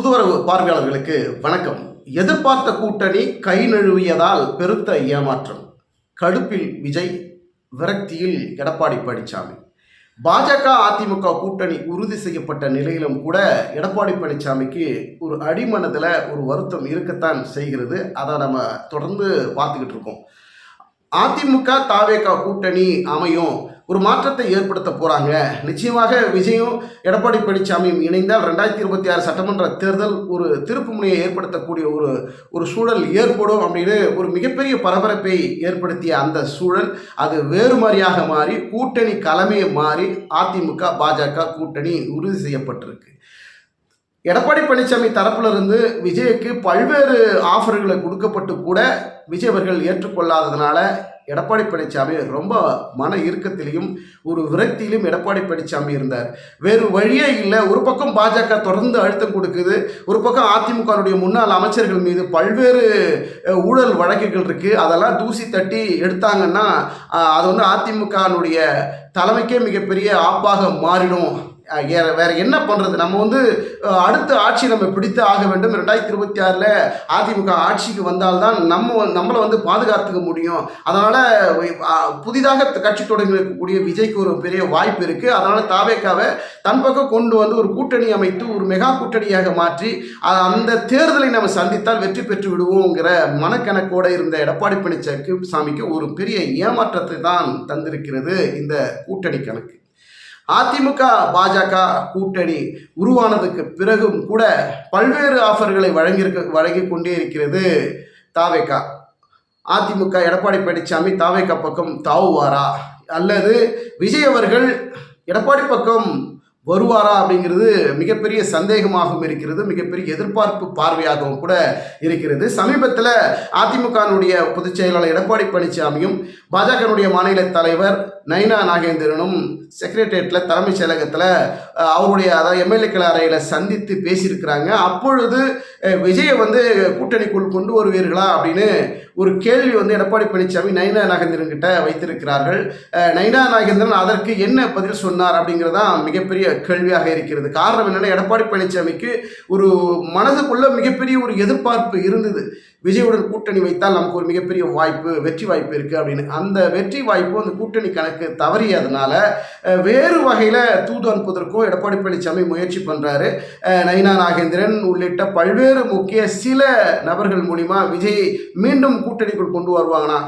புதுவரவு பார்வையாளர்களுக்கு வணக்கம். எதிர்பார்த்த கூட்டணி கை நழுவியதால் பெருத்த ஏமாற்றம். கடுப்பில் விஜய் விரக்தியில் எடப்பாடி பழனிசாமி பாஜக அதிமுக கூட்டணி உறுதி செய்யப்பட்ட நிலையிலும் கூட எடப்பாடி பழனிசாமிக்கு ஒரு அடிமனதில் ஒரு வருத்தம் இருக்கத்தான் செய்கிறது. அதை நம்ம தொடர்ந்து பார்த்துக்கிட்டு இருக்கோம். அதிமுக தாவேகா கூட்டணி அமையும். ஒரு மாற்றத்தை ஏற்படுத்த போகிறாங்க நிச்சயமாக விஜயும் எடப்பாடி பழனிசாமியும் இணைந்தால் ரெண்டாயிரத்தி இருபத்தி ஆறு சட்டமன்ற தேர்தல் ஒரு திருப்பு முனையை ஏற்படுத்தக்கூடிய ஒரு ஒரு சூழல் ஏற்படும் அப்படின்னு ஒரு மிகப்பெரிய பரபரப்பை ஏற்படுத்திய அந்த சூழல் அது வேறு மாதிரியாக மாறி கூட்டணி கலமையை மாறி அதிமுக பாஜக கூட்டணி உறுதி செய்யப்பட்டிருக்கு. எடப்பாடி பழனிசாமி தரப்பிலிருந்து விஜய்க்கு பல்வேறு ஆஃபர்களை கொடுக்கப்பட்டு கூட விஜய் அவர்கள் ஏற்றுக்கொள்ளாததுனால எடப்பாடி பழனிசாமி ரொம்ப மன இறுக்கத்திலையும் ஒரு விரக்தியிலும் எடப்பாடி பழனிசாமி இருந்தார். வேறு வழியே இல்லை. ஒரு பக்கம் பாஜக தொடர்ந்து அழுத்தம் கொடுக்குது. ஒரு பக்கம் அதிமுகவுடைய முன்னாள் அமைச்சர்கள் மீது பல்வேறு ஊழல் வழக்குகள் இருக்குது அதெல்லாம் தூசி தட்டி எடுத்தாங்கன்னா அது வந்து அதிமுகனுடைய தலைமைக்கே மிகப்பெரிய ஆப்பாக மாறிடும். வேற- என்ன பண்ணுறது நம்ம வந்து அடுத்த ஆட்சி நம்ம பிடித்து ஆக வேண்டும். ரெண்டாயிரத்தி இருபத்தி ஆறில் அதிமுக ஆட்சிக்கு வந்தால்தான் நம்ம நம்மளை வந்து பாதுகாத்துக்க முடியும். அதனால் புதிதாக கட்சி தொடங்கக்கூடிய இருக்கக்கூடிய விஜய்க்கு ஒரு பெரிய வாய்ப்பு இருக்குது அதனால் தாவேக்காவை தன் பக்கம் கொண்டு வந்து ஒரு கூட்டணி அமைத்து ஒரு மெகா கூட்டணியாக மாற்றி அந்த தேர்தலை நம்ம சந்தித்தால் வெற்றி பெற்று விடுவோங்கிற மனக்கணக்கோடு இருந்த எடப்பாடி பழனிசாமிக்கு சாமிக்கு ஒரு பெரிய ஏமாற்றத்தை தான் தந்திருக்கிறது இந்த கூட்டணி கணக்கு. அதிமுக பாஜக கூட்டணி உருவானதுக்கு பிறகும் கூட பல்வேறு ஆஃபர்களை வழங்கியிருக்க வழங்கி கொண்டே இருக்கிறது தாவேக்கா. அதிமுக எடப்பாடி பழனிசாமி தாவேக்கா பக்கம் தாவுவாரா? அல்லது விஜய் அவர்கள் எடப்பாடி பக்கம் வருவாரா அப்படிங்கிறது மிகப்பெரிய சந்தேகமாகவும் இருக்கிறது மிகப்பெரிய எதிர்பார்ப்பு பார்வையாகவும் கூட இருக்கிறது. சமீபத்தில் அதிமுகனுடைய பொதுச் செயலாளர் எடப்பாடி பழனிசாமியும் பாஜகனுடைய மாநில தலைவர் நைனா நாகேந்திரனும் செக்ரட்டேரியட்டில் தலைமைச் செயலகத்தில் அவருடைய அதாவது எம்எல்ஏக்கள் அறையில் சந்தித்து பேசியிருக்கிறாங்க. அப்பொழுது விஜயை வந்து கூட்டணிக்குள் கொண்டு வருவீர்களா அப்படின்னு ஒரு கேள்வி வந்து எடப்பாடி பழனிசாமி நயனா நாகேந்திரன் கிட்ட வைத்திருக்கிறார்கள் நயனா நாகேந்திரன் அதற்கு என்ன பதில் சொன்னார் அப்படிங்கிறதான் மிகப்பெரிய கேள்வியாக இருக்கிறது. காரணம் என்னென்னா எடப்பாடி பழனிசாமிக்கு ஒரு மனதுக்குள்ள மிகப்பெரிய ஒரு எதிர்பார்ப்பு இருந்தது. விஜயுடன் கூட்டணி வைத்தால் நமக்கு ஒரு மிகப்பெரிய வாய்ப்பு வெற்றி வாய்ப்பு இருக்குது அப்படின்னு. அந்த வெற்றி வாய்ப்பு அந்த கூட்டணி கணக்கு தவறியதுனால வேறு வகையில் தூது அனுப்புவதற்கும் எடப்பாடி பழனிசாமி முயற்சி பண்ணுறாரு நயினா நாகேந்திரன் உள்ளிட்ட பல்வேறு முக்கிய சில நபர்கள் மூலிமா விஜய் மீண்டும் கூட்டணிக்குள் கொண்டு வருவாங்கன்னா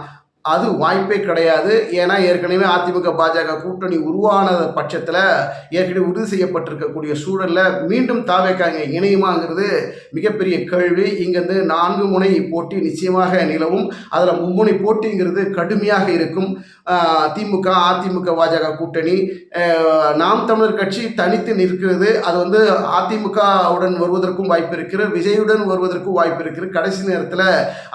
அது வாய்ப்பே கிடையாது. ஏன்னா ஏற்கனவே அதிமுக பாஜக கூட்டணி உருவான பட்சத்தில் ஏற்கனவே உறுதி செய்யப்பட்டிருக்கக்கூடிய சூழலில் மீண்டும் தாவேக்காங்க இணையுமாங்கிறது மிகப்பெரிய கேள்வி. இங்கேருந்து நான்கு முனை போட்டி நிச்சயமாக நிலவும். அதில் மும்முனை போட்டிங்கிறது கடுமையாக இருக்கும். திமுக அதிமுக பாஜக கூட்டணி. நாம் தமிழர் கட்சி தனித்து நிற்கிறது. அது வந்து அதிமுகவுடன் வருவதற்கும் வாய்ப்பு இருக்கிறது விஜயுடன் வருவதற்கும் வாய்ப்பு இருக்கிறது. கடைசி நேரத்தில்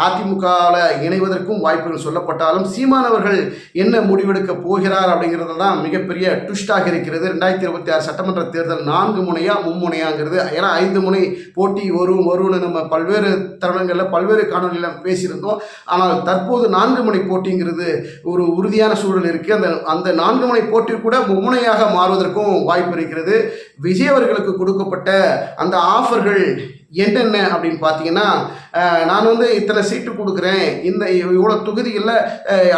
அதிமுகவில் இணைவதற்கும் வாய்ப்புகள் சொல்லப்பட்டாலும் சீமானவர்கள் என்ன முடிவெடுக்க போகிறார் அப்படிங்கிறது தான் மிகப்பெரிய ட்விஸ்டாக இருக்கிறது. ரெண்டாயிரத்தி இருபத்தி ஆறு சட்டமன்ற தேர்தல் நான்கு முனையா மும்முனையாங்கிறது. ஏன்னா ஐந்து முனை போட்டி வரும் வரும்னு நம்ம பல்வேறு தருணங்களில் பல்வேறு காணொலியில் பேசியிருந்தோம். ஆனால் தற்போது நான்கு முனை போட்டிங்கிறது ஒரு உறுதி உறுதியான சூழல் இருக்குது அந்த அந்த நான்கு முனை போட்டி கூட மும்முனையாக மாறுவதற்கும் வாய்ப்பு இருக்கிறது. விஜய் அவர்களுக்கு கொடுக்கப்பட்ட அந்த ஆஃபர்கள் என்னென்ன அப்படின்னு பார்த்தீங்கன்னா நான் வந்து இத்தனை சீட்டு கொடுக்குறேன். இந்த இவ்வளோ தொகுதிகளில்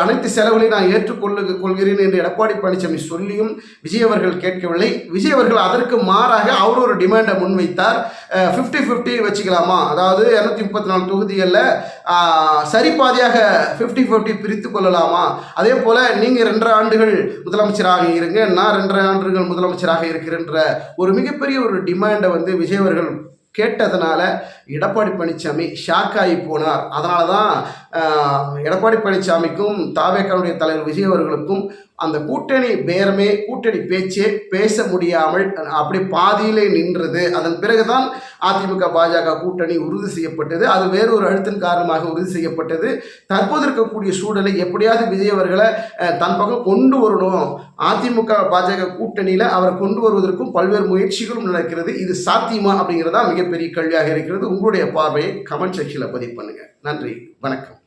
அனைத்து செலவுகளையும் நான் ஏற்றுக்கொள்ளு கொள்கிறேன் என்று எடப்பாடி பழனிசாமி சொல்லியும் விஜய் அவர்கள் கேட்கவில்லை. விஜய் அவர்கள் அதற்கு மாறாக அவர் ஒரு டிமாண்டை முன்வைத்தார். ஃபிஃப்டி ஃபிஃப்டி வச்சுக்கலாமா? அதாவது இரநூத்தி முப்பத்தி நாலு தொகுதிகளில் சரிபாதியாக ஃபிஃப்டி ஃபிஃப்டி பிரித்து கொள்ளலாமா? அதே போல் நீங்கள் ரெண்டரை ஆண்டுகள் முதலமைச்சராக இருங்க நான் ரெண்டரை ஆண்டுகள் முதலமைச்சராக இருக்கிறேன்ற ஒரு மிகப்பெரிய ஒரு டிமாண்டை வந்து விஜய் அவர்கள் கேட்டதுனால எடப்பாடி பழனிசாமி ஷாக் ஆகி போனார். அதனால தான் எடப்பாடி பழனிசாமிக்கும் தாவேக்கானுடைய தலைவர் விஜய் அவர்களுக்கும் அந்த கூட்டணி பேரமே கூட்டணி பேச்சே பேச முடியாமல் அப்படி பாதியிலே நின்றது. அதன் பிறகுதான் அதிமுக பாஜக கூட்டணி உறுதி செய்யப்பட்டது. அது வேறொரு அழுத்தின் காரணமாக உறுதி செய்யப்பட்டது. தற்போது இருக்கக்கூடிய சூழலை எப்படியாவது விஜய் அவர்களை தன் பக்கம் கொண்டு வரணும். அதிமுக பாஜக கூட்டணியில் அவரை கொண்டு வருவதற்கும் பல்வேறு முயற்சிகளும் நடக்கிறது. இது சாத்தியமா அப்படிங்கிறதா மிகப்பெரிய கேள்வியாக இருக்கிறது. உங்களுடைய பார்வையை கமெண்ட் செக்ஷனில் பதிவு பண்ணுங்க. நன்றி. வணக்கம்.